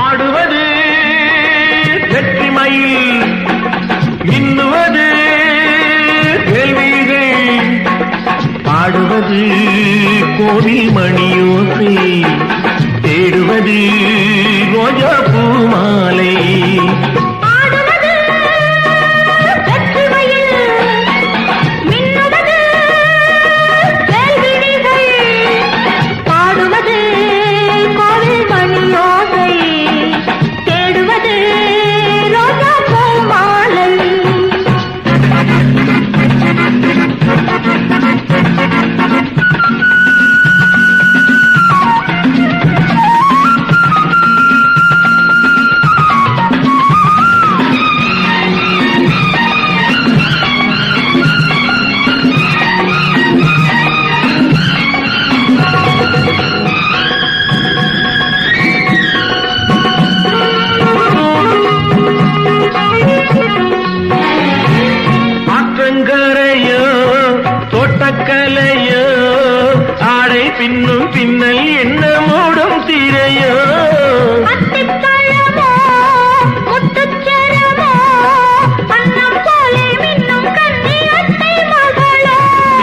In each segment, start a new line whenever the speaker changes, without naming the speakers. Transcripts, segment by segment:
ஆடுவது வெற்றி மின்னுவது கேள்விகள் பாடுவது கோவில் மணியோசை தேடுவது ரோஜா பூ தோட்டக்கலையோ ஆடை பின்னும் பின்னல் என்ன மூடும் திரையோ?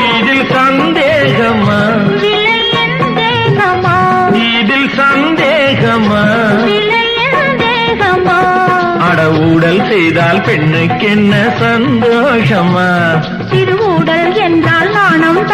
இதில் சந்தேகமா? இதில் சந்தேகமா? அட ஊடல் செய்தால் பெண்ணுக்கென்ன சந்தோஷமா?
திருவுடல் என்றால் நாணம்.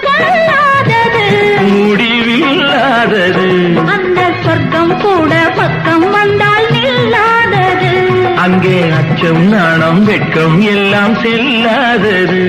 கொள்ளாதது
முடிவில்லாதது.
அந்த சொர்க்கம் கூட பக்கம் வந்தால் நில்லாதது.
அங்கே அச்சம் நாணம் வெட்கம் எல்லாம் செல்லாதது.